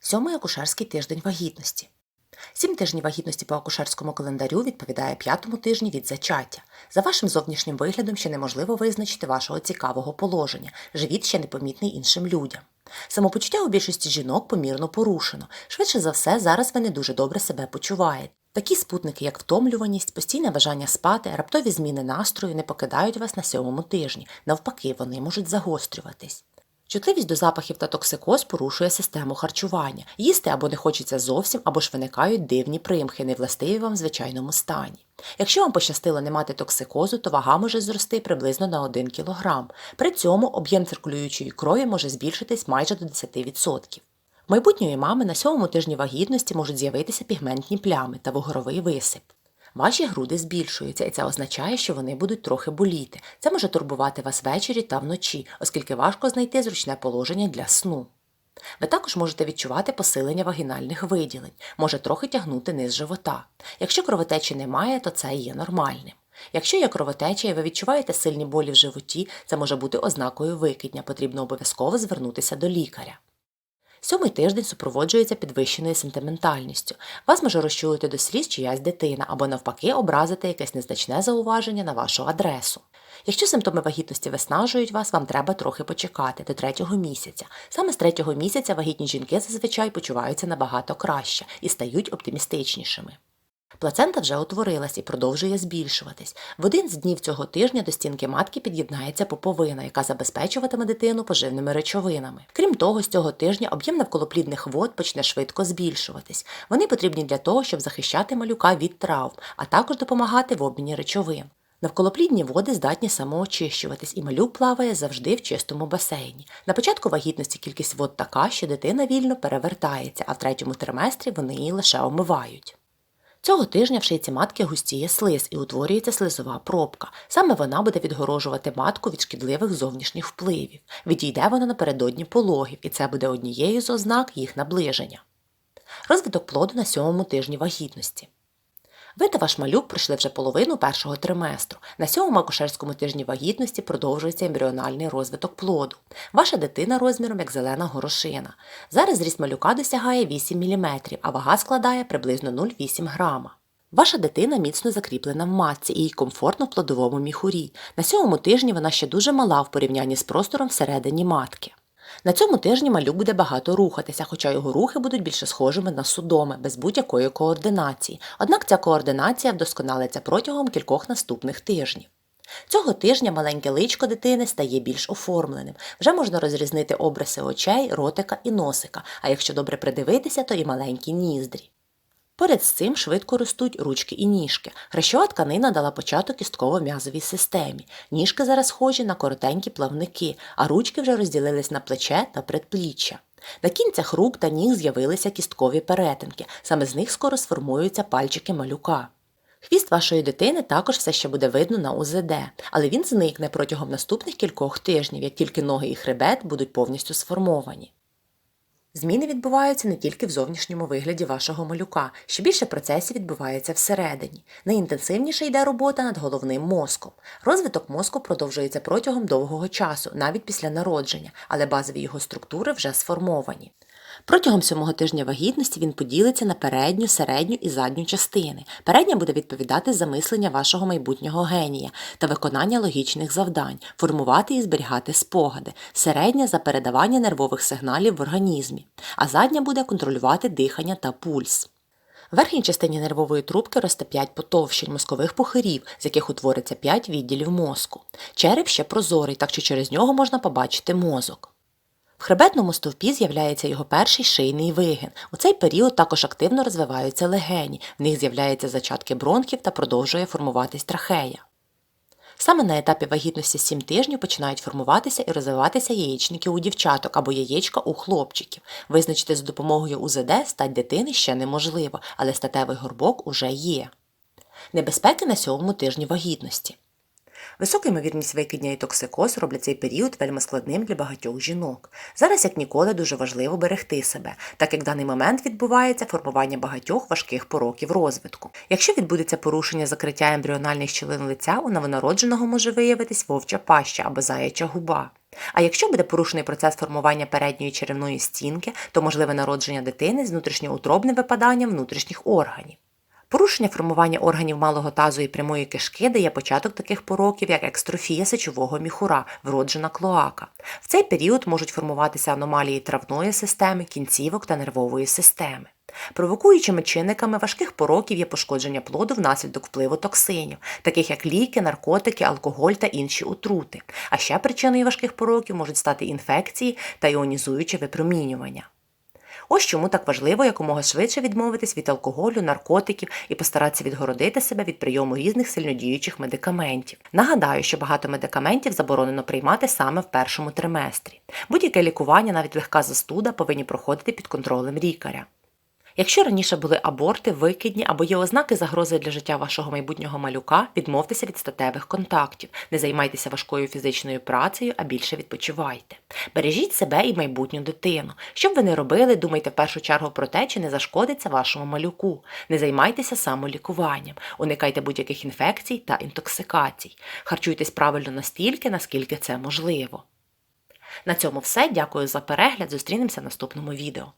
Сьомий акушерський тиждень вагітності. Сім тижнів вагітності по акушерському календарю відповідає п'ятому тижні від зачаття. За вашим зовнішнім виглядом ще неможливо визначити вашого цікавого положення. Живіт ще непомітний іншим людям. Самопочуття у більшості жінок помірно порушено. Швидше за все, зараз ви не дуже добре себе почуваєте. Такі спутники, як втомлюваність, постійне бажання спати, раптові зміни настрою не покидають вас на сьомому тижні. Навпаки, вони можуть загострюватись. Чутливість до запахів та токсикоз порушує систему харчування. Їсти або не хочеться зовсім, або ж виникають дивні примхи, невластиві вам в звичайному стані. Якщо вам пощастило не мати токсикозу, то вага може зрости приблизно на 1 кг. При цьому об'єм циркулюючої крові може збільшитись майже до 10%. В майбутньої мами на сьомому тижні вагітності можуть з'явитися пігментні плями та вугровий висип. Ваші груди збільшуються, і це означає, що вони будуть трохи боліти. Це може турбувати вас ввечері та вночі, оскільки важко знайти зручне положення для сну. Ви також можете відчувати посилення вагінальних виділень, може трохи тягнути низ живота. Якщо кровотечі немає, то це є нормальним. Якщо є кровотеча і ви відчуваєте сильні болі в животі, це може бути ознакою викидня, потрібно обов'язково звернутися до лікаря. Сьомий тиждень супроводжується підвищеною сентиментальністю. Вас може розчулити до сліз чиясь дитина або навпаки образити якесь незначне зауваження на вашу адресу. Якщо симптоми вагітності виснажують вас, вам треба трохи почекати до третього місяця. Саме з третього місяця вагітні жінки зазвичай почуваються набагато краще і стають оптимістичнішими. Плацента вже утворилась і продовжує збільшуватись. В один з днів цього тижня до стінки матки під'єднається поповина, яка забезпечуватиме дитину поживними речовинами. Крім того, з цього тижня об'єм навколоплідних вод почне швидко збільшуватись. Вони потрібні для того, щоб захищати малюка від травм, а також допомагати в обміні речовин. Навколоплідні води здатні самоочищуватись, і малюк плаває завжди в чистому басейні. На початку вагітності кількість вод така, що дитина вільно перевертається, а в третьому триместрі вони її лише омивають. Цього тижня в шийці матки густіє слиз і утворюється слизова пробка. Саме вона буде відгорожувати матку від шкідливих зовнішніх впливів. Відійде вона напередодні пологів, і це буде однією з ознак їх наближення. Розвиток плоду на сьомому тижні вагітності. Ви та ваш малюк пройшли вже половину першого триместру. На сьомому акушерському тижні вагітності продовжується ембріональний розвиток плоду. Ваша дитина розміром як зелена горошина. Зараз зріст малюка досягає 8 мм, а вага складає приблизно 0,8 грама. Ваша дитина міцно закріплена в матці і їй комфортно в плодовому міхурі. На сьомому тижні вона ще дуже мала в порівнянні з простором всередині матки. На цьому тижні малюк буде багато рухатися, хоча його рухи будуть більше схожими на судоми, без будь-якої координації. Однак ця координація вдосконалиться протягом кількох наступних тижнів. Цього тижня маленьке личко дитини стає більш оформленим. Вже можна розрізнити обриси очей, ротика і носика, а якщо добре придивитися, то і маленькі ніздрі. Поряд з цим швидко ростуть ручки і ніжки. Хрещова тканина дала початок кістково-м'язовій системі. Ніжки зараз схожі на коротенькі плавники, а ручки вже розділились на плече та предпліччя. На кінцях рук та ніг з'явилися кісткові перетинки, саме з них скоро сформуються пальчики малюка. Хвіст вашої дитини також все ще буде видно на УЗД, але він зникне протягом наступних кількох тижнів, як тільки ноги і хребет будуть повністю сформовані. Зміни відбуваються не тільки в зовнішньому вигляді вашого малюка, ще більше процесів відбувається всередині. Найінтенсивніше йде робота над головним мозком. Розвиток мозку продовжується протягом довгого часу, навіть після народження, але базові його структури вже сформовані. Протягом сьомого тижня вагітності він поділиться на передню, середню і задню частини. Передня буде відповідати за мислення вашого майбутнього генія та виконання логічних завдань, формувати і зберігати спогади, середня за передавання нервових сигналів в організмі, а задня буде контролювати дихання та пульс. В верхній частині нервової трубки росте 5 потовщень мозкових пухирів, з яких утвориться 5 відділів мозку. Череп ще прозорий, так що через нього можна побачити мозок. В хребетному стовпі з'являється його перший шийний вигин. У цей період також активно розвиваються легені, в них з'являються зачатки бронхів та продовжує формуватись трахея. Саме на етапі вагітності 7 тижнів починають формуватися і розвиватися яєчники у дівчаток або яєчка у хлопчиків. Визначити за допомогою УЗД стать дитини ще неможливо, але статевий горбок уже є. Небезпеки на сьомому тижні вагітності. Висока ймовірність викидня і токсикоз роблять цей період вельми складним для багатьох жінок. Зараз, як ніколи, дуже важливо берегти себе, так як в даний момент відбувається формування багатьох важких пороків розвитку. Якщо відбудеться порушення закриття ембріональних щілин лиця, у новонародженого може виявитись вовча паща або заяча губа. А якщо буде порушений процес формування передньої черевної стінки, то можливе народження дитини з внутрішньоутробним випаданням внутрішніх органів. Порушення формування органів малого тазу і прямої кишки дає початок таких пороків, як екстрофія сечового міхура, вроджена клоака. В цей період можуть формуватися аномалії травної системи, кінцівок та нервової системи. Провокуючими чинниками важких пороків є пошкодження плоду внаслідок впливу токсинів, таких як ліки, наркотики, алкоголь та інші отрути. А ще причиною важких пороків можуть стати інфекції та іонізуюче випромінювання. Ось чому так важливо якомога швидше відмовитись від алкоголю, наркотиків і постаратися відгородити себе від прийому різних сильнодіючих медикаментів. Нагадаю, що багато медикаментів заборонено приймати саме в першому триместрі. Будь-яке лікування, навіть легка застуда, повинні проходити під контролем лікаря. Якщо раніше були аборти, викидні або є ознаки загрози для життя вашого майбутнього малюка, відмовтеся від статевих контактів, не займайтеся важкою фізичною працею, а більше відпочивайте. Бережіть себе і майбутню дитину. Що б ви не робили, думайте в першу чергу про те, чи не зашкодиться вашому малюку. Не займайтеся самолікуванням, уникайте будь-яких інфекцій та інтоксикацій. Харчуйтесь правильно настільки, наскільки це можливо. На цьому все. Дякую за перегляд. Зустрінемося в наступному відео.